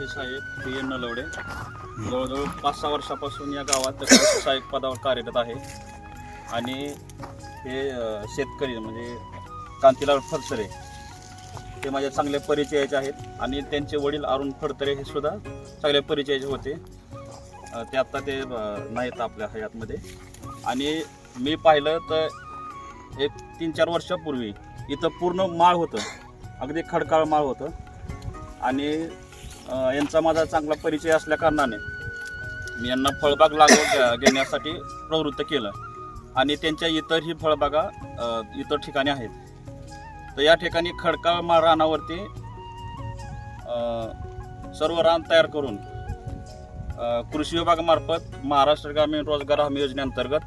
कृषी सहाय्यक P N Nalawade. जवळजवळ पाच सहा वर्षापासून या गावात कृषी सहाय्यक पदावर कार्यरत आहे. आणि हे अ, शेतकरी म्हणजे कांतीलाल फडसरे ते माझ्या चांगल्या परिचयाचे आहेत. आणि त्यांचे वडील अरुण फडतरे हे सुद्धा चांगल्या परिचयाचे होते. अ, ते आत्ता ते अ, नाहीत आपल्या हयातमध्ये. आणि मी पाहिलं तर एक तीन चार वर्षापूर्वी इथं पूर्ण माळ होतं. अगदी खडकाळ माळ होतं. आणि यांचा माझा चांगला परिचय असल्या कारणाने मी यांना फळबाग लागवड घ्या- घेण्यासाठी प्रवृत्त केलं. आणि त्यांच्या इतरही फळबागा इतर ठिकाणी आहेत. तर या ठिकाणी खडका माळ रानावरती सर्व रान तयार करून कृषी विभागामार्फत महाराष्ट्र ग्रामीण रोजगार हमी योजनेअंतर्गत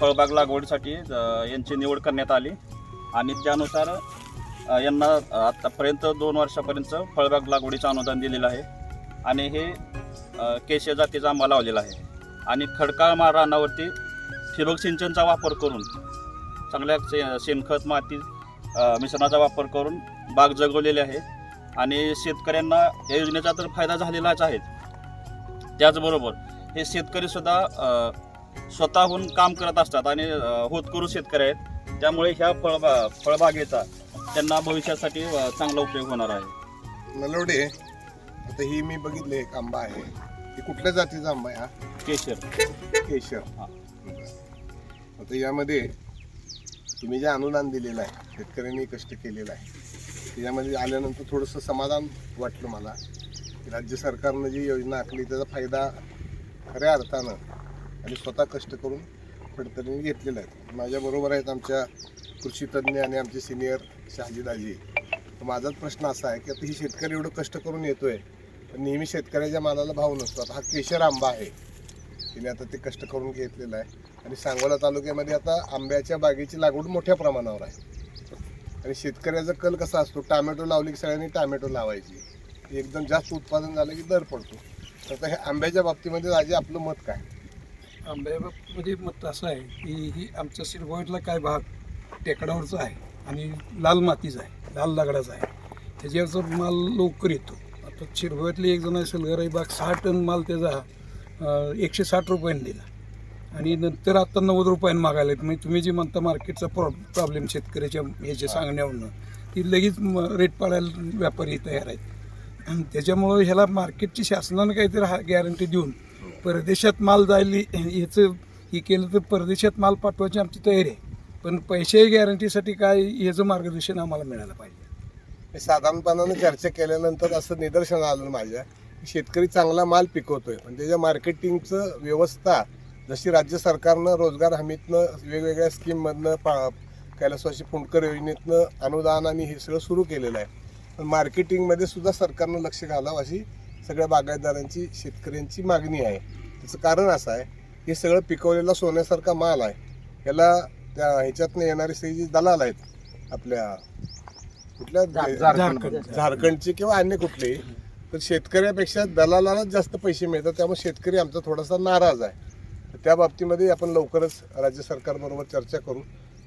फळबाग लागवडीसाठी यांची निवड करण्यात आली. आणि त्यानुसार यांना आत्तापर्यंत दोन वर्षापर्यंत फळबाग लागवडीचं अनुदान दिलेलं आहे. आणि हे केशे केशर जातीचा आंबा लावलेला आहे. आणि खडकाळ मा रानावरती ठिबक सिंचनचा वापर करून चांगल्या शे शेणखत माती मिश्रणाचा वापर करून बाग जगवलेली आहे. आणि शेतकऱ्यांना या योजनेचा तर फायदा झालेलाच आहे. त्याचबरोबर हे शेतकरीसुद्धा स्वतःहून काम करत असतात आणि होतकरू शेतकरी आहेत. त्यामुळे ह्या फळबा फळबागेचा त्यांना भविष्यासाठी अ, चांगला उपयोग होणार आहे. नलवडे आता ही मी बघितले एक आंबा आहे. ही कुठल्या जातीचा आंबा आहे हा? केशर. केशर. हा. आता यामध्ये तुम्ही जे अनुदान दिलेलं आहे शेतकऱ्यांनी कष्ट केलेलं आहे त्याच्यामध्ये आल्यानंतर थोडंसं समाधान वाटलं मला की राज्य सरकारनं जी योजना आखली त्याचा फायदा खऱ्या अर्थानं आणि स्वतः कष्ट करून फडतरीने घेतलेला आहे. माझ्याबरोबर आहेत आमच्या कृषी तज्ज्ञ आणि आमचे सिनियर शहाजीदाजी तर माझाच प्रश्न असा आहे की आता ही शेतकरी एवढं कष्ट करून येतोय पण नेहमी शेतकऱ्याच्या मालाला भाव नसतो. आता हा केशर आंबा आहे. तिने आता ते कष्ट करून घेतलेलं आहे. आणि सांगोला तालुक्यामध्ये आता आंब्याच्या बागेची लागवड मोठ्या प्रमाणावर आहे. आणि शेतकऱ्याचा कल कसा असतो? टामॅटो लावली की सगळ्यांनी टामॅटो लावायची. एकदम जास्त उत्पादन झालं की दर पडतो. तर आता हे आंब्याच्या बाबतीमध्ये राजे आपलं मत काय? आंब्यामध्ये मत असं आहे की ही आमच्या शिरवळला काय भाग टेकडावरचा आहे आणि लाल मातीचा आहे लाल दगडाचा आहे. त्याच्यावरचा माल लवकर येतो. आता शिरवळतली एक जण असेल गराई बाग सहा टन माल त्याचा एकशे साठ रुपयाने दिला. आणि नंतर आता नव्वद रुपयाने मागायला आहेत. म्हणजे तुम्ही जे म्हणता मार्केटचा प्रॉ प्रॉब्लेम शेतकऱ्याच्या ह्याच्या सांगण्यावरनं ती लगेच म- रेट पाडायला व्यापारी तयार आहेत. आणि त्याच्यामुळं ह्याला मार्केटची शासनानं काहीतरी हा गॅरंटी देऊन परदेशात माल जायला ह्याचं हे केलं तर परदेशात माल पाठवायची आमची तयारी आहे. पण पैसे गॅरंटीसाठी काय ह्याचं मार्गदर्शन आम्हाला मिळालं पाहिजे. हे साधारणपणानं चर्चा केल्यानंतर असं निदर्शन आलं माझ्या की शेतकरी चांगला माल पिकवतोय. पण त्याच्या मार्केटिंगचं व्यवस्था जशी राज्य सरकारनं रोजगार हमीतनं वेगवेगळ्या स्कीममधनं पा कैलासवासी फुंडकर योजनेतनं अनुदान आणि हे सगळं सुरू केलेलं आहे. पण मार्केटिंगमध्ये सुद्धा सरकारनं लक्ष घालावं अशी सगळ्या बागायतदारांची शेतकऱ्यांची मागणी आहे. त्याचं कारण असं आहे हे सगळं पिकवलेला सोन्यासारखा माल आहे. याला त्या ह्याच्यातनं येणारे सगळे जे दलाल आहेत. आपल्या कुठल्या झारखंड. झारखंडचे किंवा अन्य कुठले तर शेतकऱ्यापेक्षा दलालालाच जास्त पैसे मिळतात त्यामुळे शेतकरी आमचा थोडासा नाराज आहे. तर त्या बाबतीमध्ये आपण लवकरच राज्य सरकारबरोबर चर्चा करू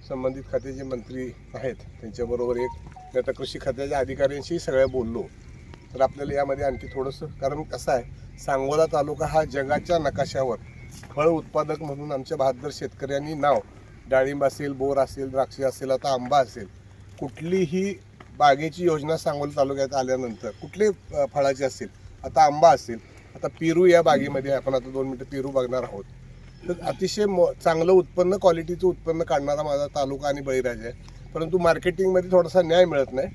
संबंधित खात्याचे मंत्री आहेत त्यांच्याबरोबर एक मी आता कृषी खात्याच्या अधिकाऱ्यांशी सगळ्या बोललो. तर आपल्याला यामध्ये आणखी थोडंसं कारण कसं आहे सांगोला तालुका हा जगाच्या नकाशावर फळ उत्पादक म्हणून आमच्या बहादर शेतकऱ्यांनी नाव डाळिंब असेल बोर असेल द्राक्ष असेल आता आंबा असेल कुठलीही बागेची योजना सांगोला तालुक्यात आल्यानंतर कुठले फळाची फळाचे असेल आता आंबा असेल आता पेरू या बागेमध्ये आपण आता दोन मिनटं पेरू बघणार आहोत. तर अतिशय म चांगलं उत्पन्न क्वालिटीचं उत्पन्न काढणारा माझा तालुका आणि बळीराजा आहे. परंतु मार्केटिंगमध्ये थोडासा न्याय मिळत नाही.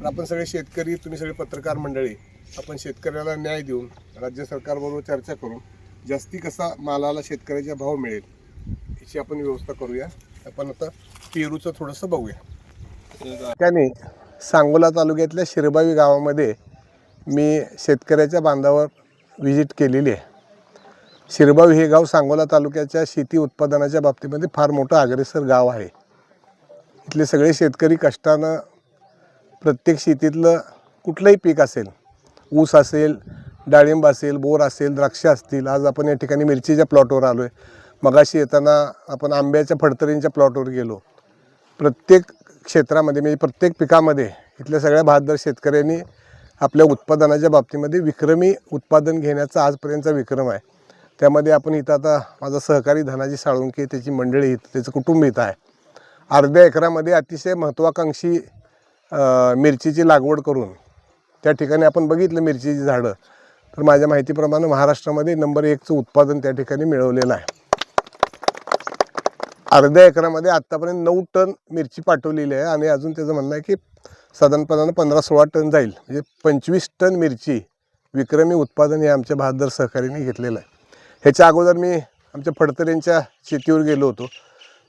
तर आपण सगळे शेतकरी तुम्ही सगळे पत्रकार मंडळी आपण शेतकऱ्याला न्याय देऊन राज्य सरकारबरोबर चर्चा करून जास्ती कसा मालाला शेतकऱ्याचा भाव मिळेल याची आपण व्यवस्था करूया. आपण आता पेरूचं थोडंसं बघूया. त्याने सांगोला तालुक्यातल्या शिरबावी गावामध्ये मी शेतकऱ्याच्या बांधावर व्हिजिट केलेली आहे. शिरबावी हे गाव सांगोला तालुक्याच्या शेती उत्पादनाच्या बाबतीमध्ये फार मोठं अग्रेसर गाव आहे. इथले सगळे शेतकरी कष्टानं प्रत्येक शेतीतलं कुठलंही पीक असेल ऊस असेल डाळिंब असेल बोर असेल द्राक्ष असतील आज आपण या ठिकाणी मिरचीच्या प्लॉटवर आलो आहे मगाशी येताना आपण आंब्याच्या फडतरींच्या प्लॉटवर गेलो. प्रत्येक क्षेत्रामध्ये म्हणजे प्रत्येक पिकामध्ये इथल्या सगळ्या बहादर शेतकऱ्यांनी आपल्या उत्पादनाच्या बाबतीमध्ये विक्रमी उत्पादन घेण्याचा आजपर्यंतचा विक्रम आहे. त्यामध्ये आपण इथं आता माझा सहकारी धनाजी साळुंके त्याची मंडळी इथं त्याचं कुटुंब इथं आहे. अर्ध्या एकरामध्ये अतिशय महत्त्वाकांक्षी मिरचीची लागवड करून त्या ठिकाणी आपण बघितलं मिरचीची झाडं. तर माझ्या माहितीप्रमाणे महाराष्ट्रामध्ये नंबर एकचं उत्पादन त्या ठिकाणी मिळवलेलं आहे. अर्ध्या एकरामध्ये आत्तापर्यंत नऊ टन मिरची पाठवलेली आहे आणि अजून त्याचं म्हणणं आहे की साधारणपणानं पंधरा सोळा टन जाईल. म्हणजे पंचवीस टन मिरची विक्रमी उत्पादन हे आमच्या बहादर सहकारीने घेतलेलं आहे. ह्याच्या अगोदर मी आमच्या फडतरेंच्या शेतीवर गेलो होतो.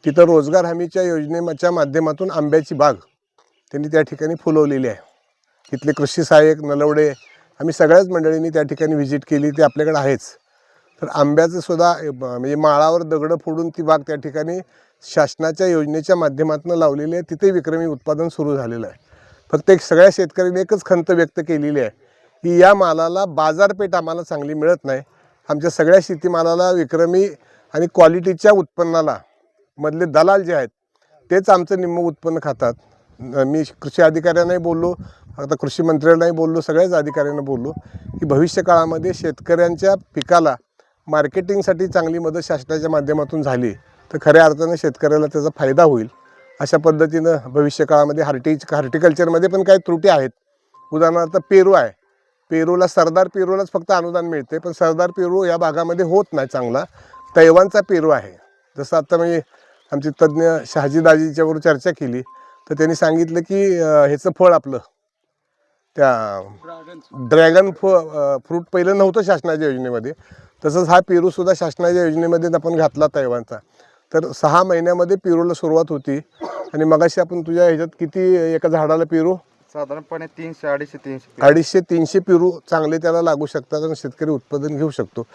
तिथं रोजगार हमीच्या योजनेच्या माध्यमातून आंब्याची बाग त्यांनी त्या ठिकाणी फुलवलेली आहे. तिथले कृषी सहाय्यक नलवडे आम्ही सगळ्याच मंडळींनी त्या ठिकाणी व्हिजिट केली. ते आपल्याकडे आहेच. तर आंब्याचं सुद्धा म्हणजे माळावर दगडं फोडून ती बाग त्या ठिकाणी शासनाच्या योजनेच्या माध्यमातून लावलेली आहे. तिथे विक्रमी उत्पादन सुरू झालेलं आहे. फक्त एक सगळ्या शेतकऱ्यांनी एकच खंत व्यक्त केलेली आहे की या मालाला बाजारपेठ आम्हाला चांगली मिळत नाही. आमच्या सगळ्या शेतीमालाला विक्रमी आणि क्वालिटीच्या उत्पन्नाला मधले दलाल जे आहेत तेच आमचं निम्म उत्पन्न खातात. मी कृषी अधिकाऱ्यांनाही बोललो आता कृषी मंत्र्यांनाही बोललो सगळ्याच अधिकाऱ्यांना बोललो की भविष्य काळामध्ये शेतकऱ्यांच्या पिकाला मार्केटिंगसाठी चांगली मदत शासनाच्या माध्यमातून झाली तर खऱ्या अर्थानं शेतकऱ्याला त्याचा फायदा होईल. अशा पद्धतीनं भविष्य काळामध्ये हार्टी हार्टिकल्चरमध्ये पण काही त्रुटी आहेत. उदाहरणार्थ पेरू आहे. पेरूला सरदार पेरूलाच फक्त अनुदान मिळते पण सरदार पेरू या भागामध्ये होत नाही चांगला. तैवानचा पेरू आहे. जसं आता मी आमचे तज्ज्ञ शहाजीदाजीच्यावर चर्चा केली तर त्यांनी सांगितलं की ह्याचं फळ आपलं त्या ड्रॅगन फ फ्रूट पहिलं नव्हतं शासनाच्या योजनेमध्ये. तसंच हा पेरूसुद्धा शासनाच्या योजनेमध्ये आपण घातला तैवानचा. तर सहा महिन्यामध्ये पेरूला सुरुवात होती. आणि मगाशी आपण तुझ्या ह्याच्यात किती एका झाडाला पेरू? साधारणपणे तीनशे अडीचशे तीनशे अडीचशे तीनशे पेरू चांगले त्याला लागू शकतात आणि शेतकरी उत्पादन घेऊ शकतो.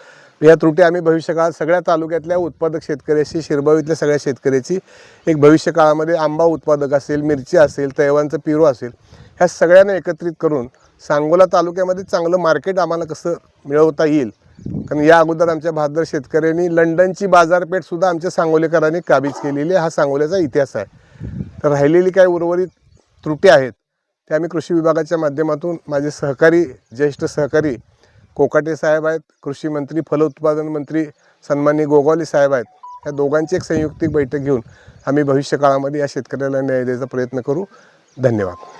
या त्रुटी आम्ही भविष्यकाळात सगळ्या तालुक्यातल्या उत्पादक शेतकऱ्याशी शिरबावीतल्या सगळ्या शेतकऱ्याची एक भविष्य काळामध्ये आंबा उत्पादक असेल मिरची असेल तैवानचं पेरू असेल ह्या सगळ्यांना एकत्रित करून सांगोला तालुक्यामध्ये चांगलं मार्केट आम्हाला कसं मिळवता येईल कारण या अगोदर आमच्या बहादर शेतकऱ्यांनी लंडनची बाजारपेठसुद्धा आमच्या सांगोलेकरांनी काबीज केलेली आहे. हा सांगोल्याचा इतिहास आहे. तर राहिलेली काही उर्वरित त्रुटी आहेत ते आम्ही कृषी विभागाच्या माध्यमातून माझे सहकारी ज्येष्ठ सहकारी कोकाटे साहेब आहेत कृषी मंत्री फलोत्पादन मंत्री सन्मान्य गोगावले साहेब आहेत. या दोघांची एक संयुक्तिक बैठक घेऊन आम्ही भविष्य काळामध्ये या शेतकऱ्याला न्याय द्यायचा प्रयत्न करू. धन्यवाद.